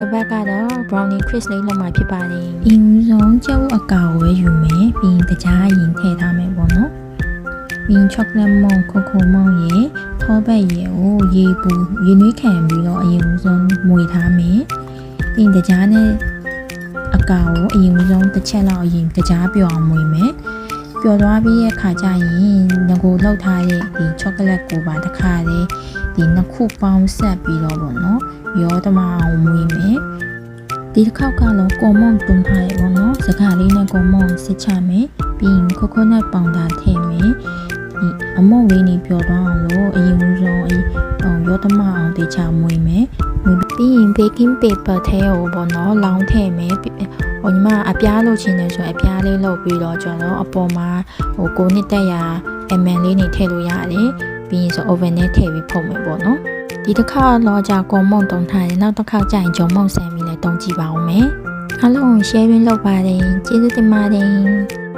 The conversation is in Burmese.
ဘက်ကတော့ brownie crisp လေးလုပ်မှာဖြစ်ပါတယ်အင်းဦးဆုံးကျုပ်အကာကိုပဲယူမယ်ပြီးရင်တကြားရင်ထည့်ထားမယ်ပေါ့နော်ပြီးရင် chocolate mount cocoa mount ရေထောပတ်ရေကိုရေပူရေနွေးခံပြီးတော့အရင်ဦးဆုံးမွေထားမယ်ပြီးရင်တကြားနဲ့အကာကိုအရင်ဦးဆုံးတစ်ချက်လောက်အရင်တကြားပြောင်းအောင်မွေမယ် ပျော်သွားပြီးရဲ့ခါကျရင်ငကိုလောက်ထားတဲ့ဒီ chocolate ကိုပါတစ်ခါလေးဒီနှစ်ခုပေါင်းဆက်ပြီးတော့ပေါ့နော်ရောတမအောင်မွေမယ်ဒီတစ်ခေါက်ကတော့ကွန်မွန်တွန်းထားရပေါ့နော်စကားလေးနဲ့ကွန်မွန်စစ်ချမယ်ပြီးရင်ကိုကိုနတ်ပေါင်တာထည့်မယ်ဒီအမုံလေးနေပြောတော့အောင်လို့အရင်ဆုံးအရင် ရောသမအောင်တေချာမွေမယ်မွေပြီးရင် baking paper ထဲကိုပေါ့နော်လောင်းထည့်မယ်ပြီးဟိုညီမအပြားလုပ်ချင်တယ်ဆိုရင်အပြားလေးလုပ်ပြီးတော့ကျွန်တော်အပေါ်မှာဟိုကိုနှစ်တက်ရာ ml လေးနေထည့်လို့ရတယ်ပြီးရင်ဆို oven နဲ့ထည့်ပြီးဖုတ်မယ်ပေါ့နော်ဒီတစ်ခါတော့ကြာကွန်မွန်တုံးထားတယ်နောက်တစ်ခါကြာရင်ဂျုံမုံဆန်ပြီးလည်းတုံးကြည့်ပါဦးမယ်အားလုံး sharing လုပ်ပါတယ်ကျေးဇူးတင်ပါတယ်